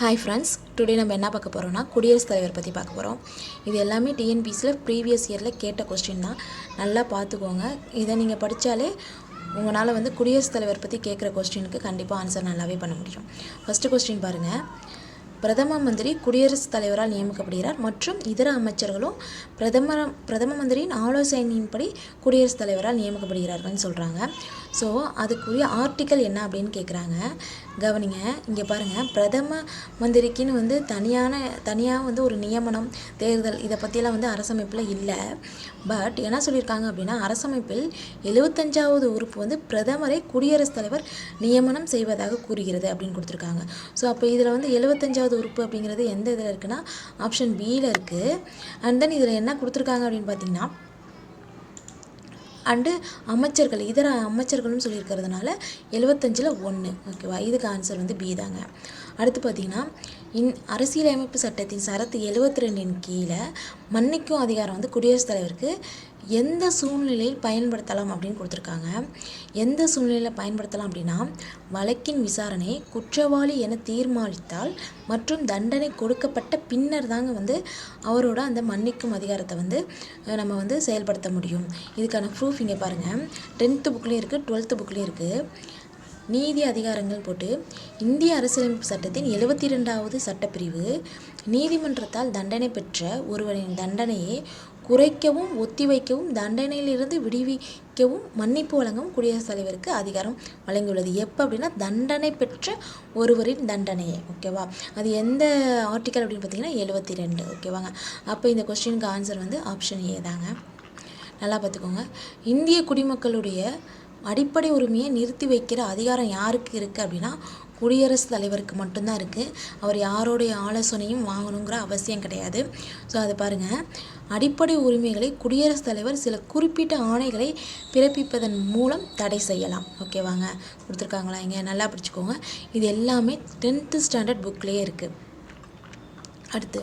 Hi friends today நம்ம என்ன பார்க்க போகிறோம்னா குடியரசுத் தலைவர் பற்றி பார்க்க போகிறோம் இது எல்லாமே டிஎன்பிசியில் ப்ரீவியஸ் இயரில் கேட்ட கொஸ்டின் தான். நல்லா பார்த்துக்கோங்க. இதை நீங்கள் படித்தாலே உங்களால் வந்து குடியரசுத் தலைவர் பற்றி கேட்குற கொஸ்டினுக்கு கண்டிப்பாக ஆன்சர் நல்லாவே பண்ண முடியும். ஃபஸ்ட்டு கொஸ்டின் பாருங்கள் பிரதம மந்திரி குடியரசுத் தலைவரால் நியமிக்கப்படுகிறார் மற்றும் இதர அமைச்சர்களும் பிரதமர் பிரதம மந்திரியின் ஆலோசனையின்படி குடியரசுத் தலைவரால் நியமிக்கப்படுகிறார்கள்னு சொல்கிறாங்க ஸோ அதுக்குரிய ஆர்டிக்கல் என்ன அப்படின்னு கேட்குறாங்க கவனிங்க இங்கே பாருங்கள் பிரதம மந்திரிக்குன்னு வந்து தனியான தனியாக வந்து ஒரு நியமனம் தேர்தல் இதை பற்றியெல்லாம் வந்து அரசமைப்பில் இல்லை. பட் என்ன சொல்லியிருக்காங்க அப்படின்னா அரசமைப்பில் எழுபத்தஞ்சாவது உறுப்பு வந்து பிரதமரை குடியரசுத் தலைவர் நியமனம் செய்வதாக கூறுகிறது அப்படின்னு கொடுத்துருக்காங்க. ஸோ அப்போ இதில் வந்து எழுபத்தஞ்சாவது உறுப்பு அப்படிங்கிறது எந்த இதில் இருக்குன்னா ஆப்ஷன் பியில் இருக்குது அண்ட் தென் இதில் என்ன கொடுத்துருக்காங்க அப்படின்னு பார்த்தீங்கன்னா அண்டு அமைச்சர்கள் இதர அமைச்சர்களும் சொல்லியிருக்கிறதுனால எழுபத்தஞ்சில் ஒன்று ஓகேவா இதுக்கு ஆன்சர் வந்து பி தாங்க. அடுத்து பார்த்தீங்கன்னா இன் அரசியலமைப்பு சட்டத்தின் சரத்து எழுபத்தி ரெண்டின் கீழே மன்னிக்கும் அதிகாரம் வந்து குடியரசுத் தலைவருக்கு எந்த சூழ்நிலையில் பயன்படுத்தலாம் அப்படின்னு கொடுத்துருக்காங்க. எந்த சூழ்நிலையில் பயன்படுத்தலாம் அப்படின்னா வழக்கின் விசாரணை குற்றவாளி என தீர்மானித்தால் மற்றும் தண்டனை கொடுக்கப்பட்ட பின்னர் தாங்க வந்து அவரோட அந்த மன்னிக்கும் அதிகாரத்தை வந்து நம்ம வந்து செயல்படுத்த முடியும். இதுக்கான ப்ரூஃப் இங்கே பாருங்கள் டென்த்து புக்லேயும் இருக்குது டுவெல்த்து புக்லேயும் இருக்குது நீதி அதிகாரங்கள் போட்டு இந்திய அரசியலமைப்பு சட்டத்தின் எழுபத்தி ரெண்டாவது சட்டப்பிரிவு நீதிமன்றத்தால் தண்டனை பெற்ற ஒருவரின் தண்டனையை குறைக்கவும் ஒத்திவைக்கவும் தண்டனையிலிருந்து விடுவிக்கவும் மன்னிப்பு வழங்கவும் குடியரசுத் தலைவருக்கு அதிகாரம் வழங்கியுள்ளது. எப்போ அப்படின்னா தண்டனை பெற்ற ஒருவரின் தண்டனையை ஓகேவா? அது எந்த ஆர்டிக்கல் அப்படின்னு பார்த்தீங்கன்னா எழுபத்தி ரெண்டு ஓகேவாங்க? அப்போ இந்த கொஸ்டினுக்கு ஆன்சர் வந்து ஆப்ஷன் ஏ தாங்க. நல்லா பார்த்துக்கோங்க. இந்திய குடிமக்களுடைய அடிப்படை உரிமையை நிறுத்தி வைக்கிற அதிகாரம் யாருக்கு இருக்குது அப்படின்னா குடியரசுத் தலைவருக்கு மட்டும்தான் இருக்குது அவர் யாரோடைய ஆலோசனையும் வாங்கணுங்கிற அவசியம் கிடையாது. ஸோ அது பாருங்கள் அடிப்படை உரிமைகளை குடியரசுத் தலைவர் சில குறிப்பிட்ட ஆணைகளை பிறப்பிப்பதன் மூலம் தடை செய்யலாம். ஓகேவாங்க கொடுத்துருக்காங்களா? இங்கே நல்லா பிடிச்சிக்கோங்க. இது எல்லாமே டென்த்து ஸ்டாண்டர்ட் புக்லேயே இருக்குது அடுத்து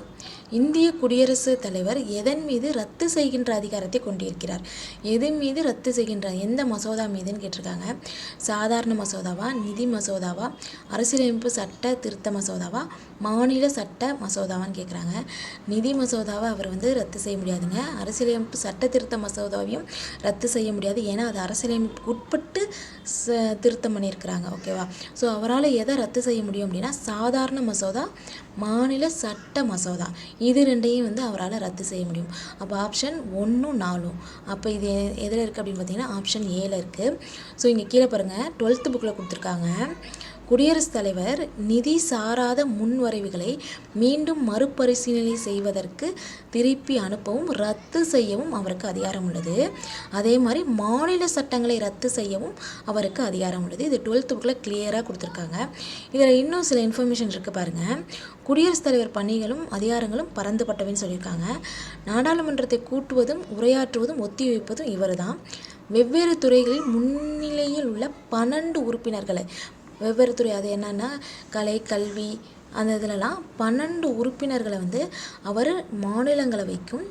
இந்திய குடியரசுத் தலைவர் எதன் மீது ரத்து செய்கின்ற அதிகாரத்தை கொண்டிருக்கிறார்? எதன் மீது ரத்து செய்கின்ற எந்த மசோதா மீதுன்னு கேட்டிருக்காங்க. சாதாரண மசோதாவா? நிதி மசோதாவா? அரசியலமைப்பு சட்ட திருத்த மசோதாவா? மாநில சட்ட மசோதாவான்னு கேட்குறாங்க. நிதி மசோதாவை அவர் வந்து ரத்து செய்ய முடியாதுங்க. அரசியலமைப்பு சட்ட திருத்த மசோதாவையும் ரத்து செய்ய முடியாது. ஏன்னா அது அரசியலமைப்புக்கு உட்பட்டு ச திருத்தம் பண்ணியிருக்கிறாங்க. ஓகேவா? ஸோ அவரால் எதை ரத்து செய்ய முடியும் அப்படின்னா சாதாரண மசோதா மாநில சட்ட மசோதா. இது ரெண்டையும் வந்து அவரால் ரத்து செய்ய முடியும். அப்போ ஆப்ஷன் ஒன்றும் நாலும் அப்போ இது எதில் இருக்குது அப்படின்னு பார்த்தீங்கன்னா ஆப்ஷன் ஏல இருக்குது ஸோ இங்கே கீழே பாருங்கள் டுவெல்த்து புக்கில் கொடுத்துருக்காங்க. குடியரசுத் தலைவர் நிதி சாராத முன்வரைவுகளை மீண்டும் மறுபரிசீலனை செய்வதற்கு திருப்பி அனுப்பவும் ரத்து செய்யவும் அவருக்கு அதிகாரம் உள்ளது. அதே மாதிரி மாநில சட்டங்களை ரத்து செய்யவும் அவருக்கு அதிகாரம் உள்ளது. இது டுவெல்த் புக்கில் கிளியராக கொடுத்துருக்காங்க. இதில் இன்னும் சில இன்ஃபர்மேஷன் இருக்குது பாருங்கள் குடியரசுத் தலைவர் பணிகளும் அதிகாரங்களும் பரந்துபட்டவைன்னு சொல்லியிருக்காங்க. நாடாளுமன்றத்தை கூட்டுவதும் உரையாற்றுவதும் ஒத்திவைப்பதும் இவர் தான் வெவ்வேறு துறைகளில் முன்னிலையில் உள்ள பன்னெண்டு உறுப்பினர்களை. வெவ்வேறு துறை அது என்னென்னா கலை கல்வி அந்த இதிலலாம் பன்னெண்டு உறுப்பினர்களை வந்து அவர் மாநிலங்களவைக்கும்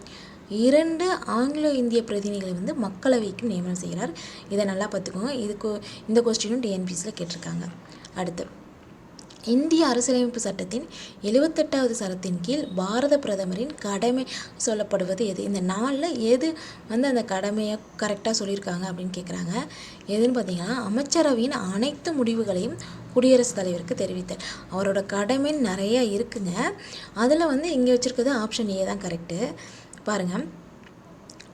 இரண்டு ஆங்கிலோ இந்திய பிரதிநிதிகளை வந்து மக்களவைக்கும் நியமனம் செய்கிறார். இதை நல்லா பார்த்துக்கோங்க. இதுக்கு இந்த கொஸ்டினும் டிஎன்பிசியில் கேட்டிருக்காங்க. அடுத்து. இந்திய அரசியலமைப்பு சட்டத்தின் எழுவத்தெட்டாவது சரத்தின் கீழ் பாரத பிரதமரின் கடமை சொல்லப்படுவது எது? இந்த நாளில் எது வந்து அந்த கடமையை கரெக்டாக சொல்லியிருக்காங்க அப்படின்னு கேட்குறாங்க எதுன்னு பார்த்தீங்கன்னா அமைச்சரவையின் அனைத்து முடிவுகளையும் குடியரசுத் தலைவருக்கு தெரிவித்தார் அவரோட கடமைன்னு நிறைய இருக்குங்க. அதில் வந்து இங்கே வச்சுருக்கிறது ஆப்ஷன் ஏ தான் கரெக்டு பாருங்கள்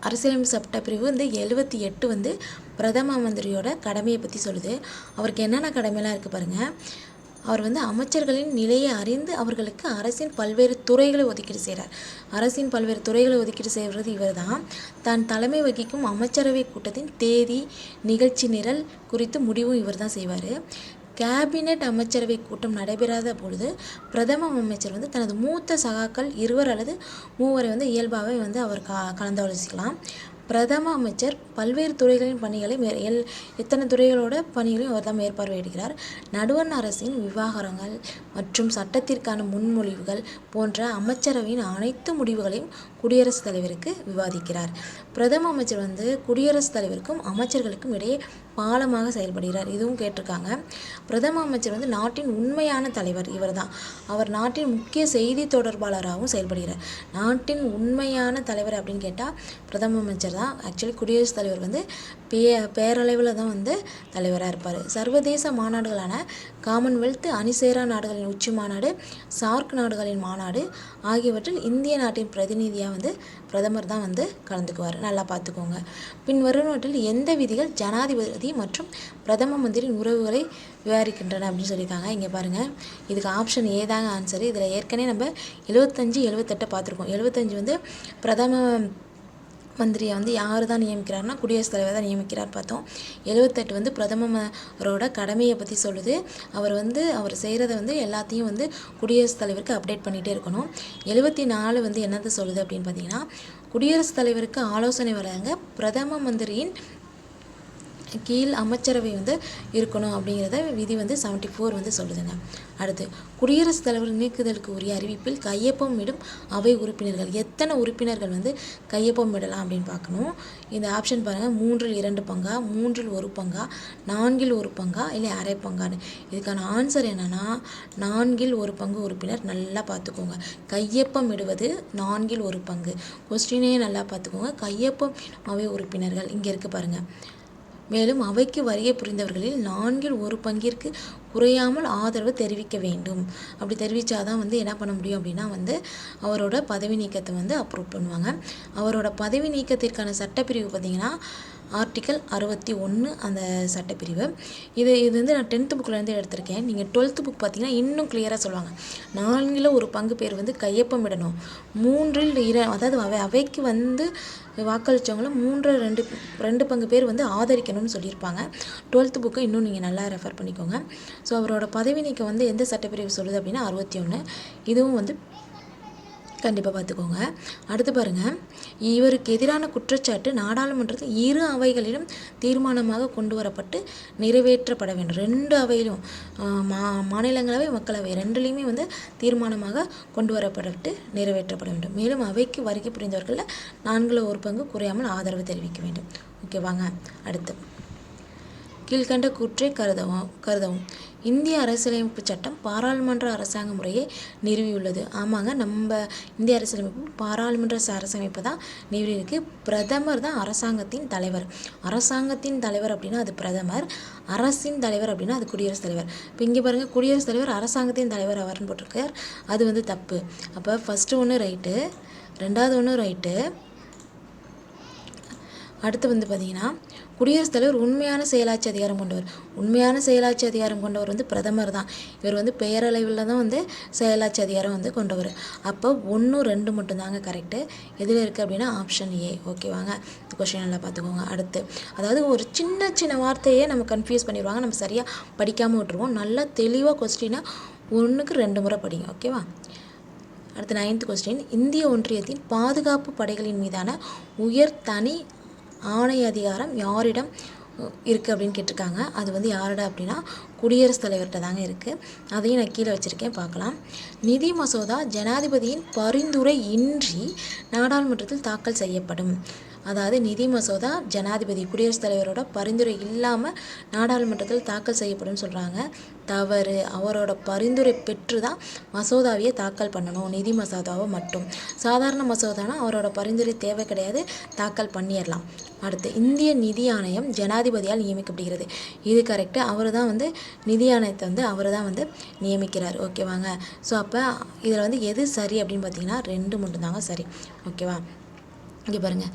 அரசியலமைப்பு சட்ட பிரிவு வந்து எழுபத்தி எட்டு வந்து பிரதம மந்திரியோட கடமையை பற்றி சொல்லுது. அவருக்கு என்னென்ன கடமைலாம் இருக்குது பாருங்கள் அவர் வந்து அமைச்சர்களின் நிலையை அறிந்து அவர்களுக்கு அரசின் பல்வேறு துறைகளை ஒதுக்கீடு செய்கிறார் அரசின் பல்வேறு துறைகளை ஒதுக்கீடு செய்கிறது இவர் தான் தான் தலைமை வகிக்கும் அமைச்சரவை கூட்டத்தின் தேதி நிகழ்ச்சி நிரல் குறித்து முடிவும் இவர் தான் செய்வார். கேபினெட் அமைச்சரவை கூட்டம் நடைபெறாத பொழுது பிரதம அமைச்சர் வந்து தனது மூத்த சகாக்கள் இருவர் அல்லது மூவரை வந்து இயல்பாகவே வந்து அவர் க கலந்தாலோசிக்கலாம். பிரதம அமைச்சர் பல்வேறு துறைகளின் பணிகளை எல் எத்தனை துறைகளோட பணிகளையும் அவர் தான் மேற்பார்வையிடுகிறார். நடுவண் அரசின் விவகாரங்கள் மற்றும் சட்டத்திற்கான முன்மொழிவுகள் போன்ற அமைச்சரவையின் அனைத்து முடிவுகளையும் குடியரசுத் தலைவருக்கு விவாதிக்கிறார். பிரதம அமைச்சர் வந்து குடியரசுத் தலைவருக்கும் அமைச்சர்களுக்கும் இடையே பாலமாக செயல்படுகிறார். இதுவும் கேட்டிருக்காங்க. பிரதம அமைச்சர் வந்து நாட்டின் உண்மையான தலைவர் இவர் தான் அவர் நாட்டின் முக்கிய செய்தி தொடர்பாளராகவும் செயல்படுகிறார். நாட்டின் உண்மையான தலைவர் அப்படின்னு கேட்டால் பிரதம அமைச்சர் தான் ஆக்சுவலி குடியரசுத் தலைவர் வந்து பே பேரளவில் தான் வந்து தலைவராக இருப்பார். சர்வதேச மாநாடுகளான காமன்வெல்த் அணிசேரா நாடுகளின் உச்சி மாநாடு சார்க் நாடுகளின் மாநாடு ஆகியவற்றில் இந்திய நாட்டின் பிரதிநிதியாக வந்து பிரதமர் தான் வந்து கலந்துக்குவார். நல்லா பார்த்துக்கோங்க பின் வருவனவற்றில் எந்த விதிகள் ஜனாதிபதி மற்றும் பிரதம மந்திரியின் உறவுகளை விவரிக்கின்றன அப்படின்னு சொல்லியிருக்காங்க. இங்கே பாருங்கள் இதுக்கு ஆப்ஷன் ஏ தாங்க ஆன்சர் இதில் ஏற்கனவே நம்ம எழுபத்தஞ்சு எழுபத்தெட்டை பார்த்துருக்கோம் எழுபத்தஞ்சு வந்து பிரதம மந்திரியை வந்து யார் தான் நியமிக்கிறார்னா குடியரசுத் தலைவர் தான் நியமிக்கிறார் பார்த்தோம். எழுபத்தெட்டு வந்து பிரதமரோட கடமையை பற்றி சொல்லுது. அவர் வந்து அவர் செய்கிறத வந்து எல்லாத்தையும் வந்து குடியரசுத் தலைவருக்கு அப்டேட் பண்ணிகிட்டே இருக்கணும். எழுபத்தி நாலு வந்து என்னது சொல்லுது அப்படின்னு பார்த்தீங்கன்னா குடியரசுத் தலைவருக்கு ஆலோசனை வழங்க பிரதம மந்திரியின் கீழ் அமைச்சரவை வந்து இருக்கணும் அப்படிங்கிறத விதி வந்து செவன்ட்டி ஃபோர் வந்து சொல்லுதுங்க அடுத்து குடியரசுத் தலைவர் நீக்குதலுக்கு உரிய அறிவிப்பில் கையொப்பம் இடும் அவை உறுப்பினர்கள். எத்தனை உறுப்பினர்கள் வந்து கையொப்பம் இடலாம் அப்படின்னு பார்க்கணும். இந்த ஆப்ஷன் பாருங்கள் மூன்றில் இரண்டு பங்கா மூன்றில் ஒரு பங்கா நான்கில் ஒரு பங்கா இல்லை அரை பங்கான்னு. இதுக்கான ஆன்சர் என்னன்னா நான்கில் ஒரு பங்கு உறுப்பினர் நல்லா பார்த்துக்கோங்க. கையொப்பம் இடுவது நான்கில் ஒரு பங்கு. கொஸ்டினே நல்லா பார்த்துக்கோங்க. கையொப்பம் அவை உறுப்பினர்கள். இங்கே இருக்குது பாருங்கள் மேலும் அவைக்கு வருகை புரிந்தவர்களில் நான்கில் ஒரு பங்கிற்கு குறையாமல் ஆதரவு தெரிவிக்க வேண்டும். அப்படி தெரிவித்தாதான் வந்து என்ன பண்ண முடியும் அப்படின்னா வந்து அவரோட பதவி நீக்கத்தை வந்து அப்ரூவ் பண்ணுவாங்க. அவரோட பதவி நீக்கத்திற்கான சட்டப்பிரிவு பார்த்திங்கன்னா ஆர்டிக்கல் அறுபத்தி ஒன்று அந்த சட்டப்பிரிவு. இது இது வந்து நான் டென்த்து புக்கிலேருந்து எடுத்திருக்கேன். நீங்கள் டுவெல்த்து புக் பார்த்தீங்கன்னா இன்னும் கிளியராக சொல்லுவாங்க. நான்கில் ஒரு பங்கு பேர் வந்து கையொப்பமிடணும் மூன்றில் இர அதாவது அவை அவைக்கு வந்து வாக்களித்தவங்களும் மூன்று ரெண்டு ரெண்டு பங்கு பேர் வந்து ஆதரிக்கணும்னு சொல்லியிருப்பாங்க. டுவெல்த்து புக்கை இன்னும் நீங்கள் நல்லா ரெஃபர் பண்ணிக்கோங்க. ஸோ அவரோட பதவி நீக்கம் வந்து எந்த சட்டப்பிரிவு சொல்லுது அப்படின்னா அறுபத்தி ஒன்று இதுவும் வந்து கண்டிப்பாக பார்த்துக்கோங்க அடுத்து பாருங்கள் இவருக்கு எதிரான குற்றச்சாட்டு நாடாளுமன்றத்தில் இரு அவைகளிலும் தீர்மானமாக கொண்டு வரப்பட்டு நிறைவேற்றப்பட வேண்டும். ரெண்டு அவையிலும் மா மாநிலங்களவை மக்களவை ரெண்டுலேயுமே வந்து தீர்மானமாக கொண்டு வரப்பட்டு நிறைவேற்றப்பட வேண்டும். மேலும் அவைக்கு வருகை புரிந்தவர்களில் நான்கில் ஒரு பங்கு குறையாமல் ஆதரவு தெரிவிக்க வேண்டும். ஓகே வாங்க அடுத்து. கீழ்கண்ட கூற்றை கருதவும் கருதவும். இந்திய அரசியலமைப்பு சட்டம் பாராளுமன்ற அரசாங்க முறையை நிறுவியுள்ளது. ஆமாங்க நம்ம இந்திய அரசியலமைப்பு பாராளுமன்ற அரசமைப்பு தான் நிறுவியிருக்கு. பிரதமர் தான் அரசாங்கத்தின் தலைவர். அரசாங்கத்தின் தலைவர் அப்படின்னா அது பிரதமர் அரசின் தலைவர் அப்படின்னா அது குடியரசுத் தலைவர். இப்போ இங்கே பாருங்கள் குடியரசுத் தலைவர் அரசாங்கத்தின் தலைவர் அவர்னு போட்டிருக்கார். அது வந்து தப்பு. அப்போ ஃபஸ்ட்டு ஒன்று ரைட்டு ரெண்டாவது ஒன்று ரைட்டு அடுத்து வந்து பார்த்தீங்கன்னா குடியரசுத் தலைவர் உண்மையான செயலாட்சி அதிகாரம் கொண்டவர். உண்மையான செயலாட்சி அதிகாரம் கொண்டவர் வந்து பிரதமர் தான். இவர் வந்து பெயரளவில் தான் வந்து செயலாட்சி அதிகாரம் வந்து கொண்டவர். அப்போ ஒன்று ரெண்டு மட்டும்தாங்க கரெக்டு எதில் இருக்குது அப்படின்னா ஆப்ஷன் ஏ ஓகேவாங்க கொஷின் நல்லா பார்த்துக்கோங்க அடுத்து அதாவது ஒரு சின்ன சின்ன வார்த்தையே நம்ம கன்ஃபியூஸ் பண்ணிடுவாங்க. நம்ம சரியாக படிக்காமல் விட்டுருவோம். நல்லா தெளிவாக கொஸ்டினாக ஒன்றுக்கு ரெண்டு முறை படிங்க. ஓகேவா அடுத்து நைன்த் கொஸ்டின் இந்திய ஒன்றியத்தின் பாதுகாப்பு படைகளின் மீதான உயர் தனி ஆணை அதிகாரம் யாரிடம் இருக்குது அப்படின்னு கேட்டிருக்காங்க. அது வந்து யாரோட அப்படின்னா குடியரசுத் தலைவர்கிட்ட தாங்க இருக்குது அதையும் நான் கீழே வச்சுருக்கேன் பார்க்கலாம். நிதி மசோதா ஜனாதிபதியின் பரிந்துரை இன்றி நாடாளுமன்றத்தில் தாக்கல் செய்யப்படும். அதாவது நிதி மசோதா ஜனாதிபதி குடியரசுத் தலைவரோட பரிந்துரை இல்லாமல் நாடாளுமன்றத்தில் தாக்கல் செய்யப்படும் சொல்கிறாங்க தவறு அவரோட பரிந்துரை பெற்று தான் மசோதாவையே தாக்கல் பண்ணணும் நிதி மசோதாவை மட்டும். சாதாரண மசோதானா அவரோட பரிந்துரை தேவை கிடையாது தாக்கல் பண்ணிடலாம். அடுத்து இந்திய நிதி ஆணையம் ஜனாதிபதியால் நியமிக்கப்படுகிறது. இது கரெக்டு அவர் தான் வந்து நிதி ஆணையத்தை வந்து அவர் தான் வந்து நியமிக்கிறார். ஓகேவாங்க ஸோ அப்போ இதில் வந்து எது சரி அப்படின்னு பார்த்தீங்கன்னா ரெண்டு மட்டும்தாங்க சரி. ஓகேவா இங்கே பாருங்கள்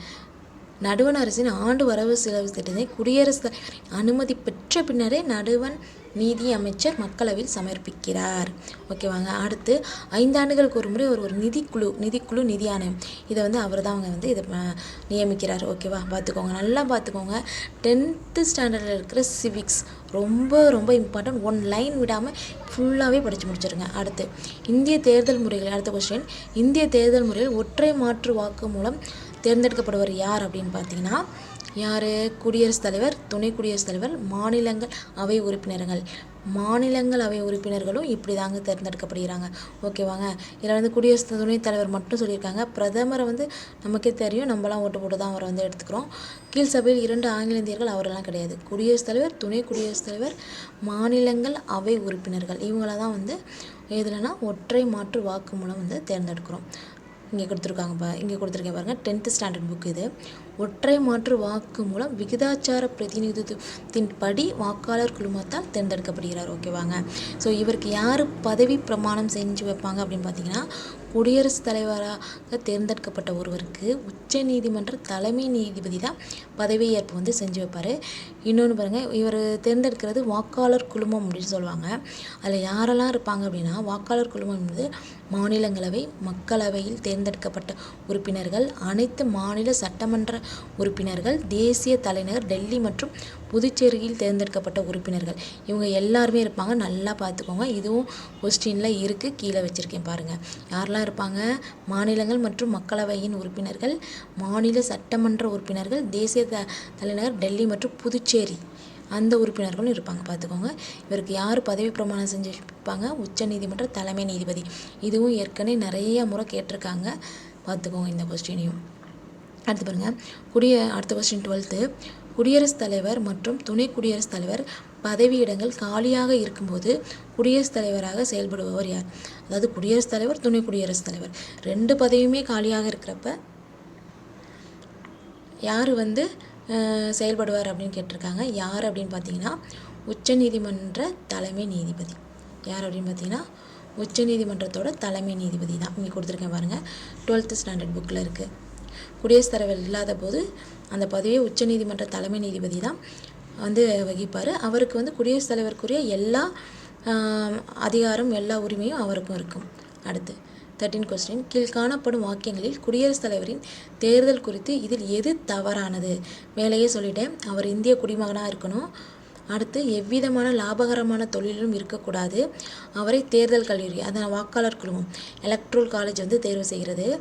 நடுவண் அரசின் ஆண்டு வரவு செலவு திட்டத்தை குடியரசுத் அனுமதி பெற்ற பின்னரே நடுவன் நீதி அமைச்சர் மக்களவையில் சமர்ப்பிக்கிறார். ஓகேவாங்க அடுத்து ஐந்தாண்டுகளுக்கு ஒரு முறை ஒரு ஒரு நிதிக்குழு நிதிக்குழு நிதி ஆணையம் இதை வந்து அவர் தான் அவங்க வந்து இதை நியமிக்கிறார். ஓகேவா பார்த்துக்கோங்க நல்லா பார்த்துக்கோங்க. டென்த்து ஸ்டாண்டர்டில் இருக்கிற சிவிக்ஸ் ரொம்ப ரொம்ப இம்பார்ட்டன்ட் ஒன் லைன் விடாமல் ஃபுல்லாகவே படித்து முடிச்சிருங்க. அடுத்து இந்திய தேர்தல் முறைகள் அடுத்த கொஸ்டின் இந்திய தேர்தல் முறையில் ஒற்றை மாற்று வாக்கு மூலம் தேர்ந்தெடுக்கப்படுவர் யார் அப்படின்னு பார்த்தீங்கன்னா யார்? குடியரசுத் தலைவர் துணை குடியரசுத் தலைவர் மாநிலங்கள் அவை உறுப்பினர்கள். மாநிலங்கள் அவை உறுப்பினர்களும் இப்படி தாங்க தேர்ந்தெடுக்கப்படுகிறாங்க ஓகேவாங்க இதில் வந்து குடியரசு துணைத் தலைவர் மட்டும் சொல்லியிருக்காங்க. பிரதமரை வந்து நமக்கே தெரியும். நம்மலாம் ஓட்டு போட்டு தான் அவரை வந்து எடுத்துக்கிறோம். கீழ் சபையில் இரண்டு ஆங்கில இந்தியர்கள் அவரெல்லாம் கிடையாது. குடியரசுத் தலைவர் துணை குடியரசுத் தலைவர் மாநிலங்கள் அவை உறுப்பினர்கள். இவங்கள தான் வந்து எதுலனா ஒற்றை மாற்று வாக்கு மூலம் வந்து தேர்ந்தெடுக்கிறோம். இங்கே கொடுத்துருக்காங்க பா இங்கே கொடுத்துருக்கேன் பாருங்கள் டென்த்து ஸ்டாண்டர்ட் புக் இது. ஒற்றை மாற்று வாக்கு மூலம் விகிதாச்சார பிரதிநிதித்துவத்தின் படி வாக்காளர் குழுமத்தால் தேர்ந்தெடுக்கப்படுகிறார். ஓகேவாங்க ஸோ இவருக்கு யார் பதவி பிரமாணம் செஞ்சு வைப்பாங்க அப்படின்னு பார்த்தீங்கன்னா குடியரசுத் தலைவராக தேர்ந்தெடுக்கப்பட்ட ஒருவருக்கு உச்ச நீதிமன்ற தலைமை நீதிபதி தான் பதவியேற்பு வந்து செஞ்சு வைப்பார். இன்னொன்று பாருங்கள் இவர் தேர்ந்தெடுக்கிறது வாக்காளர் குழுமம் அப்படின்னு சொல்லுவாங்க. அதில் யாரெல்லாம் இருப்பாங்க அப்படின்னா வாக்காளர் குழுமம் என்பது மாநிலங்களவை மக்களவையில் தேர்ந்தெடுக்கப்பட்ட உறுப்பினர்கள் அனைத்து மாநில சட்டமன்ற உறுப்பினர்கள் தேசிய தலைநகர் டெல்லி மற்றும் புதுச்சேரியில் தேர்ந்தெடுக்கப்பட்ட உறுப்பினர்கள். இவங்க எல்லாருமே இருப்பாங்க நல்லா பார்த்துக்கோங்க. இதுவும் கொஸ்டினில் இருக்குது கீழே வச்சுருக்கேன் பாருங்கள் யாரெல்லாம் இருப்பாங்க. மாநிலங்கள் மற்றும் மக்களவையின் உறுப்பினர்கள் மாநில சட்டமன்ற உறுப்பினர்கள் தேசிய த தலைநகர் டெல்லி மற்றும் புதுச்சேரி. அந்த உறுப்பினர்களும் இருப்பாங்க. பார்த்துக்கோங்க. இவருக்கு யார் பதவி பிரமாணம் செஞ்சுப்பாங்க உச்ச நீதிமன்ற தலைமை நீதிபதி. இதுவும் ஏற்கனவே நிறைய முறை கேட்டிருக்காங்க. பார்த்துக்கோங்க இந்த கொஸ்டினையும் அடுத்து பாருங்கள் குடிய அடுத்த கொஸ்டின் டுவெல்த்து குடியரசுத் தலைவர் மற்றும் துணை குடியரசுத் தலைவர் பதவியிடங்கள் காலியாக இருக்கும்போது குடியரசுத் தலைவராக செயல்படுபவர் யார்? அதாவது குடியரசுத் தலைவர் துணை குடியரசுத் தலைவர். ரெண்டு பதவியுமே காலியாக இருக்கிறப்ப யார் வந்து செயல்படுவார் அப்படின்னு கேட்டிருக்காங்க. யார் அப்படின்னு பார்த்தீங்கன்னா உச்சநீதிமன்ற தலைமை நீதிபதி. யார் அப்படின்னு பார்த்தீங்கன்னா உச்சநீதிமன்றத்தோட தலைமை நீதிபதி தான். இங்கே கொடுத்துருக்கேன் பாருங்கள் டுவெல்த்து ஸ்டாண்டர்ட் புக்கில் இருக்குது குடியரசுத் தலைவர் இல்லாத போது அந்த பதவியை உச்சநீதிமன்ற தலைமை நீதிபதி தான் வந்து வகிப்பார். அவருக்கு வந்து குடியரசுத் தலைவருக்குரிய எல்லா அதிகாரம் எல்லா உரிமையும் அவருக்கும் இருக்கும். அடுத்து தேர்ட்டீன் கொஸ்டின் கீழ் காணப்படும் வாக்கியங்களில் குடியரசுத் தலைவரின் தேர்தல் குறித்து இதில் எது தவறானது? மேலேயே சொல்லிட்டேன். அவர் இந்திய குடிமகனாக இருக்கணும். அடுத்து எவ்விதமான லாபகரமான தொழிலும் இருக்கக்கூடாது. அவரை தேர்தல் கல்லூரி அதன் வாக்காளர் குழுமம் எலக்ட்ரோல் காலேஜ் வந்து தேர்வு செய்கிறது.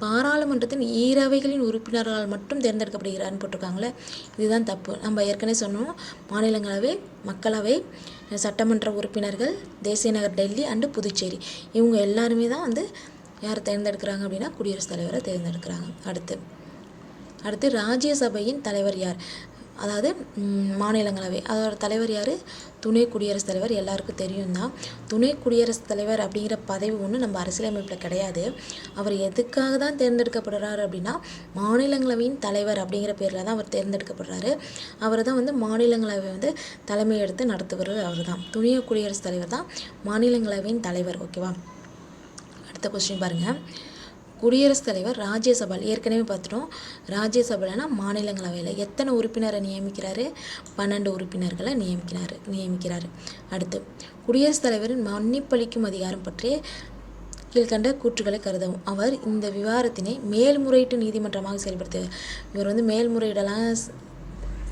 பாராளுமன்றத்தின் ஈரவைகளின் உறுப்பினர்களால் மட்டும் தேர்ந்தெடுக்கப்படுகிறார்னு போட்டிருக்காங்களே இதுதான் தப்பு. நம்ம ஏற்கனவே சொன்னோம் மாநிலங்களவை மக்களவை சட்டமன்ற உறுப்பினர்கள் தேசிய நகர் டெல்லி அண்டு புதுச்சேரி. இவங்க எல்லாருமே தான் வந்து யார் தேர்ந்தெடுக்கிறாங்க அப்படின்னா குடியரசுத் தலைவரை தேர்ந்தெடுக்கிறாங்க. அடுத்து அடுத்து ராஜ்யசபையின் தலைவர் யார்? அதாவது மாநிலங்களவை. அதோட தலைவர் யார்? துணை குடியரசுத் தலைவர் எல்லாருக்கும் தெரியும் தான் துணை குடியரசுத் தலைவர் அப்படிங்கிற பதவி ஒன்று நம்ம அரசியலமைப்பில் கிடையாது. அவர் எதுக்காக தான் தேர்ந்தெடுக்கப்படுறாரு அப்படின்னா மாநிலங்களவையின் தலைவர் அப்படிங்கிற பேரில் தான் அவர் தேர்ந்தெடுக்கப்படுறாரு. அவர் தான் வந்து மாநிலங்களவை வந்து தலைமை எடுத்து நடத்துவர் அவர் தான் துணை குடியரசுத் தலைவர் தான் மாநிலங்களவையின் தலைவர் ஓகேவா? அடுத்த கொஸ்டின் பாருங்கள் குடியரசுத் தலைவர் ராஜ்யசபால் ஏற்கனவே பார்த்துட்டோம். ராஜ்யசபாலனா மாநிலங்களவையில் எத்தனை உறுப்பினரை நியமிக்கிறாரு? பன்னெண்டு உறுப்பினர்களை நியமிக்கிறார் நியமிக்கிறார். அடுத்து குடியரசுத் தலைவரின் மன்னிப்பளிக்கும் அதிகாரம் பற்றி கீழ்கண்ட கூற்றுகளை கருதவும். அவர் இந்த விவகாரத்தினை மேல்முறையீட்டு நீதிமன்றமாக செயல்படுத்துவார் இவர் வந்து மேல்முறையீடெல்லாம்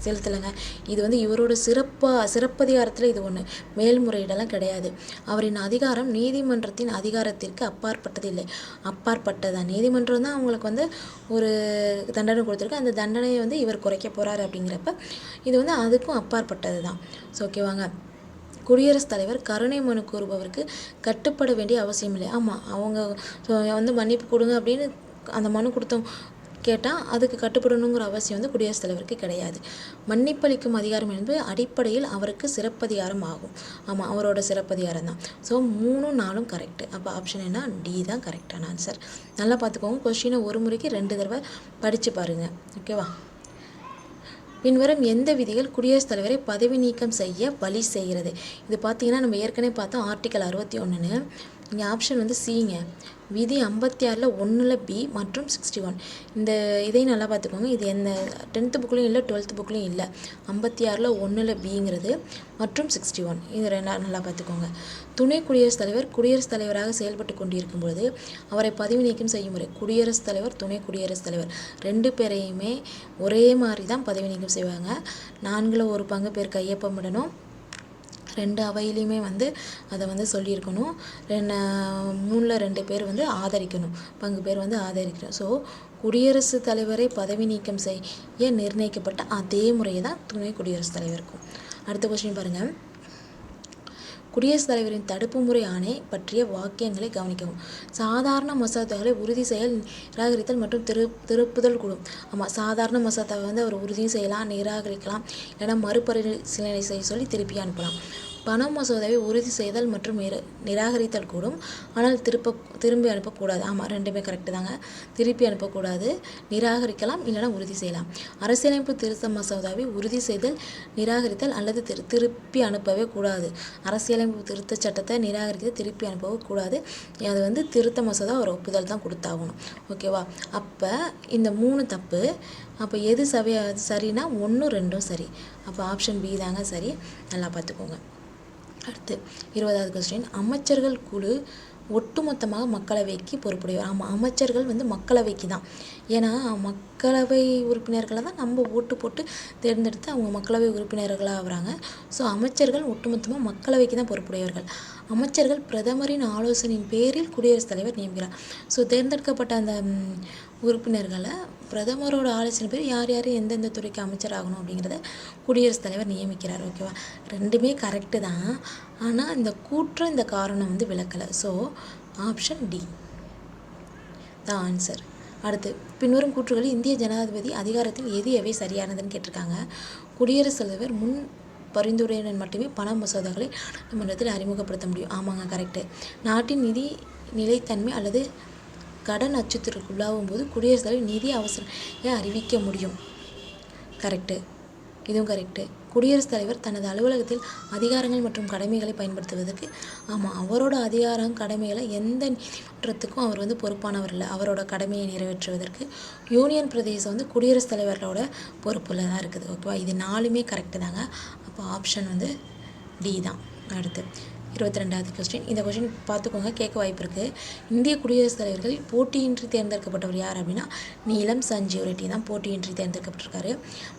செலுத்தலைங்க. இது வந்து இவரோட சிறப்பாக சிறப்பதிகாரத்தில் இது ஒன்று மேல்முறையீடெல்லாம் கிடையாது. அவரின் அதிகாரம் நீதிமன்றத்தின் அதிகாரத்திற்கு அப்பாற்பட்டது? இல்லை அப்பாற்பட்டதான் நீதிமன்றம் தான் அவங்களுக்கு வந்து ஒரு தண்டனை கொடுத்துருக்கு. அந்த தண்டனையை வந்து இவர் குறைக்க போகிறாரு அப்படிங்கிறப்ப இது வந்து அதுக்கும் அப்பாற்பட்டது தான் ஸோ ஓகேவாங்க குடியரசுத் தலைவர் கருணை மனு கூறுபவருக்கு கட்டுப்பட வேண்டிய அவசியம் இல்லை ஆமாம் அவங்க வந்து மன்னிப்பு கொடுங்க அப்படின்னு அந்த மனு கொடுத்தோம். கேட்டால் அதுக்கு கட்டுப்படணுங்கிற அவசியம் வந்து குடியரசுத் தலைவருக்கு கிடையாது. மன்னிப்பளிக்கும் அதிகாரம் என்பது அடிப்படையில் அவருக்கு சிறப்பதிகாரம் ஆகும் ஆமாம் அவரோட சிறப்பதிகாரம் தான் ஸோ மூணும் நாலும் கரெக்டு அப்போ ஆப்ஷன் என்ன? டி தான் கரெக்டான ஆன்சர் நல்லா பார்த்துக்கோங்க. கொஸ்டினை ஒரு முறைக்கு ரெண்டு தடவை படித்து பாருங்கள் ஓகேவா பின்வரும் எந்த விதிகள் குடியரசுத் தலைவரை பதவி நீக்கம் செய்ய வழி செய்கிறது? இது பார்த்தீங்கன்னா நம்ம ஏற்கனவே பார்த்தோம் ஆர்டிக்கல் அறுபத்தி ஒன்றுன்னு இங்கே ஆப்ஷன் வந்து சிங்க விதி ஐம்பத்தி ஆறில் ஒன்றில் பி மற்றும் சிக்ஸ்டி ஒன் இந்த இதையும் நல்லா பார்த்துக்கோங்க. இது எந்த டென்த்து புக்லேயும் இல்லை டுவெல்த்து புக்லேயும் இல்லை. ஐம்பத்தி ஆறில் ஒன்றில் பிங்கிறது மற்றும் சிக்ஸ்டி ஒன் இது ரெண்டா நல்லா பார்த்துக்கோங்க. துணை குடியரசுத் தலைவர் குடியரசுத் தலைவராக செயல்பட்டு கொண்டிருக்கும் பொழுது அவரை பதவி நீக்கம் செய்யும் முறை குடியரசுத் தலைவர் துணை குடியரசுத் தலைவர். ரெண்டு பேரையுமே ஒரே மாதிரி தான் பதவி நீக்கம் செய்வாங்க. நான்கில் ஒரு பங்கு பேர் கையொப்பமிடணும். ரெண்டு அவையிலையுமே வந்து அதை வந்து சொல்லியிருக்கணும். ரெண்டு மூணில் ரெண்டு பேர் வந்து ஆதரிக்கணும். பங்கு பேர் வந்து ஆதரிக்கணும். ஸோ குடியரசுத் தலைவரை பதவி நீக்கம் செய்ய நிர்ணயிக்கப்பட்ட அதே முறையை தான் துணை குடியரசுத் தலைவருக்கும். அடுத்த கொஸ்டின் பாருங்கள் குடியரசுத் தலைவரின் தடுப்பு முறை ஆணை பற்றிய வாக்கியங்களை கவனிக்கவும். சாதாரண மசோதாக்களை உறுதி செயல் நிராகரித்தல் மற்றும் திரு திருப்புதல் கூடும். ஆமாம் சாதாரண மசோதாவை வந்து அவர் உறுதியும் செய்யலாம் நிராகரிக்கலாம் இல்லைன்னா மறுபரிசீலனை செய்ய சொல்லி திருப்பி அனுப்பலாம். பண மசோதாவை உறுதி செய்தல் மற்றும் நிர நிராகரித்தல் கூடும். ஆனால் திருப்ப திரும்பி அனுப்பக்கூடாது. ஆமாம் ரெண்டுமே கரெக்டு தாங்க. திருப்பி அனுப்பக்கூடாது. நிராகரிக்கலாம் இல்லைன்னா உறுதி செய்யலாம். அரசியலமைப்பு திருத்த மசோதாவை உறுதி செய்தல் நிராகரித்தல் அல்லது திரு திருப்பி அனுப்பவே கூடாது. அரசியலமைப்பு திருத்த சட்டத்தை நிராகரித்து திருப்பி அனுப்பவே கூடாது. அது வந்து திருத்த மசோதா ஒரு ஒப்புதல் தான் கொடுத்தாகணும். ஓகேவா அப்போ இந்த மூணு தப்பு அப்போ எது சரி சரின்னா ஒன்று ரெண்டும் சரி. அப்போ ஆப்ஷன் பி தாங்க சரி. நல்லா பார்த்துக்கோங்க. அடுத்து இருபதாவது கொஸ்டின் அமைச்சர்கள் குழு ஒட்டுமொத்தமாக மக்களவைக்கு பொறுப்புடையவர். ஆமாம் அமைச்சர்கள் வந்து மக்களவைக்கு தான் ஏன்னா மக்களவை உறுப்பினர்களை தான் நம்ம ஓட்டு போட்டு தேர்ந்தெடுத்து அவங்க மக்களவை உறுப்பினர்களாக ஆகிறாங்க. ஸோ அமைச்சர்கள் ஒட்டுமொத்தமாக மக்களவைக்கு தான் பொறுப்புடையவர்கள். அமைச்சர்கள் பிரதமரின் ஆலோசனையின் பேரில் குடியரசுத் தலைவர் நியமிக்கிறார். ஸோ தேர்ந்தெடுக்கப்பட்ட அந்த உறுப்பினர்களை பிரதமரோட ஆலோசனை பேர் யார் யார் எந்தெந்த துறைக்கு அமைச்சர் ஆகணும் அப்படிங்கிறத குடியரசுத் தலைவர் நியமிக்கிறார் ஓகேவா ரெண்டுமே கரெக்டு தான். ஆனால் இந்த கூற்றம் இந்த காரணம் வந்து விளக்கலை. So option D the answer அடுத்து பின்வரும் கூற்றுகளில் இந்திய ஜனாதிபதி அதிகாரத்தில் எது எவை சரியானதுன்னு கேட்டிருக்காங்க. குடியரசுத் தலைவர் முன் பரிந்துரையுடன் மட்டுமே பண மசோதாக்களை நாடாளுமன்றத்தில் அறிமுகப்படுத்த முடியும். ஆமாங்க கரெக்டு நாட்டின் நிதி நிலைத்தன்மை அல்லது கடன் அச்சுறுத்தலுக்குள்ளாகும் போது குடியரசுத் தலைவர் நிதி அவசரத்தை அறிவிக்க முடியும். கரெக்டு இதுவும் கரெக்டு குடியரசுத் தலைவர் தனது அலுவலகத்தில் அதிகாரங்கள் மற்றும் கடமைகளை பயன்படுத்துவதற்கு ஆமாம் அவரோட அதிகாரம் கடமைகளை எந்த நீதிமன்றத்துக்கும் அவர் வந்து பொறுப்பானவர் இல்லை. அவரோட கடமையை நிறைவேற்றுவதற்கு யூனியன் பிரதேசம் வந்து குடியரசுத் தலைவரோட பொறுப்பில் தான் இருக்குது. ஓகேவா? இது நாலுமே கரெக்டு தாங்க. அப்போ ஆப்ஷன் வந்து டி தான். அடுத்து இருபத்தி ரெண்டாவது கொஸ்டின் இந்த கொஸ்டின் பார்த்துக்கோங்க கேட்க வாய்ப்பு இருக்குது இந்திய குடியரசுத் தலைவர்கள் போட்டியின்றி தேர்ந்தெடுக்கப்பட்டவர் யார் அப்படின்னா நீலம் சஞ்சீவ் ரெட்டி தான் போட்டியின்றி தேர்ந்தெடுக்கப்பட்டிருக்காரு.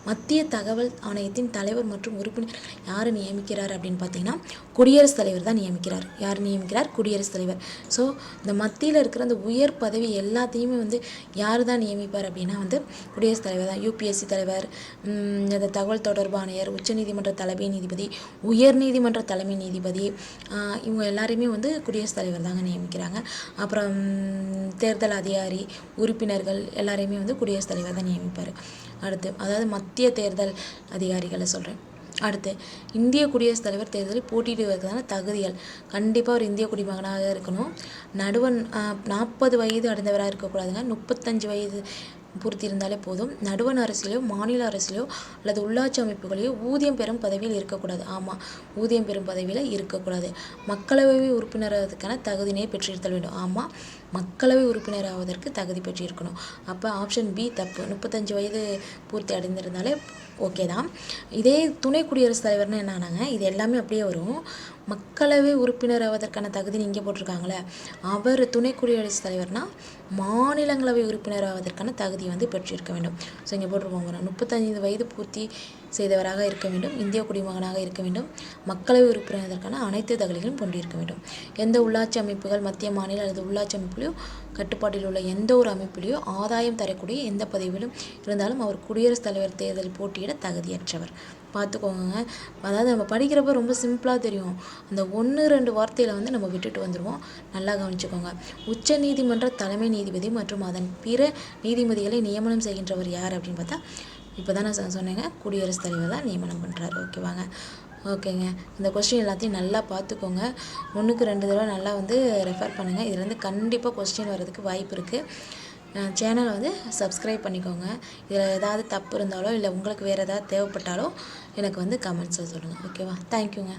மத்திய தகவல் ஆணையத்தின் தலைவர் மற்றும் உறுப்பினர் யார் நியமிக்கிறார் அப்படின்னு பார்த்தீங்கன்னா குடியரசுத் தலைவர் தான் நியமிக்கிறார். யார் நியமிக்கிறார்? குடியரசுத் தலைவர். ஸோ இந்த மத்தியில் இருக்கிற அந்த உயர் பதவி எல்லாத்தையுமே வந்து யார் தான் நியமிப்பார் அப்படின்னா வந்து குடியரசுத் தலைவர் தான். யூபிஎஸ்சி தலைவர் இந்த தகவல் தொடர்பு ஆணையர் உச்சநீதிமன்ற தலைமை நீதிபதி உயர்நீதிமன்ற தலைமை நீதிபதி இவங்க எல்லாரையுமே வந்து குடியரசுத் தலைவர் தாங்க நியமிக்கிறாங்க. அப்புறம் தேர்தல் அதிகாரி உறுப்பினர்கள் எல்லாரையுமே வந்து குடியரசுத் தலைவர் தான் நியமிப்பார். அடுத்து அதாவது மத்திய தேர்தல் அதிகாரிகளை சொல்கிறேன் அடுத்து இந்திய குடியரசுத் தலைவர் தேர்தலில் போட்டியிடுவதற்கான தகுதிகள். கண்டிப்பாக ஒரு இந்திய குடிமகனாக இருக்கணும். நடுவன் நாற்பது வயது அடைந்தவராக இருக்கக்கூடாதுங்க. முப்பத்தஞ்சு வயது பூர்த்தி இருந்தாலே போதும். நடுவண் அரசிலோ மாநில அரசிலோ அல்லது உள்ளாட்சி அமைப்புகளையோ ஊதியம் பெறும் பதவியில் இருக்கக்கூடாது. ஆமாம் ஊதியம் பெறும் பதவியில் இருக்கக்கூடாது. மக்களவை உறுப்பினராவதற்கான தகுதியினை பெற்றிருத்தல் வேண்டும். ஆமாம் மக்களவை உறுப்பினராவதற்கு தகுதி பெற்றிருக்கணும். அப்போ ஆப்ஷன் பி தப்பு. முப்பத்தஞ்சு வயது பூர்த்தி அடைந்திருந்தாலே ஓகே தான். இதே துணை குடியரசுத் தலைவர்னு என்னானாங்க இது எல்லாமே அப்படியே வரும். மக்களவை உறுப்பினர் ஆவதற்கான தகுதி இங்கே போட்டிருக்காங்களே. அவர் துணை குடியரசுத் தலைவர்னால் மாநிலங்களவை உறுப்பினர் ஆவதற்கான தகுதி வந்து பெற்றிருக்க வேண்டும். ஸோ இங்கே போட்டிருப்போம் முப்பத்தஞ்சு வயது பூர்த்தி செய்தவராக இருக்க வேண்டும். இந்திய குடிமகனாக இருக்க வேண்டும். மக்களவை உறுப்பினருக்கான அனைத்து தகுதிகளும் கொண்டிருக்க வேண்டும். எந்த உள்ளாட்சி அமைப்புகள் மத்திய மாநில அல்லது உள்ளாட்சி அமைப்புலையோ கட்டுப்பாட்டில் உள்ள எந்த ஒரு அமைப்பிலையோ ஆதாயம் தரக்கூடிய எந்த பதவியிலும் இருந்தாலும் அவர் குடியரசுத் தலைவர் தேர்தல் போட்டியிட தகுதியற்றவர். பார்த்துக்கோங்க. அதாவது நம்ம படிக்கிறப்ப ரொம்ப சிம்பிளாக தெரியும். அந்த ஒன்று ரெண்டு வார்த்தையில் வந்து நம்ம விட்டுட்டு வந்துடுவோம் நல்லா கவனிச்சுக்கோங்க. உச்ச நீதிமன்ற தலைமை நீதிபதி மற்றும் அதன் பிற நீதிபதிகளை நியமனம் செய்கின்றவர் யார் அப்படின்னு பார்த்தா இப்போ தான் நான் சொ- சொன்னேங்க. குடியரசுத் தலைவர் தான் நியமனம் பண்ணுறாரு ஓகேவாங்க. ஓகேங்க. இந்த கொஸ்டின் எல்லாத்தையும் நல்லா பார்த்துக்கோங்க. ஒன்றுக்கு ரெண்டு தடவை நல்லா வந்து ரெஃபர் பண்ணுங்கள் இதுலேருந்து கண்டிப்பாக கொஸ்டின் வர்றதுக்கு வாய்ப்பு இருக்குது சேனலை வந்து சப்ஸ்கிரைப் பண்ணிக்கோங்க. இதில் ஏதாவது தப்பு இருந்தாலோ இல்லை உங்களுக்கு வேறு ஏதாவது தேவைப்பட்டாலோ எனக்கு வந்து கமெண்ட்ஸில் சொல்லுங்கள் ஓகேவா தேங்க்யூங்க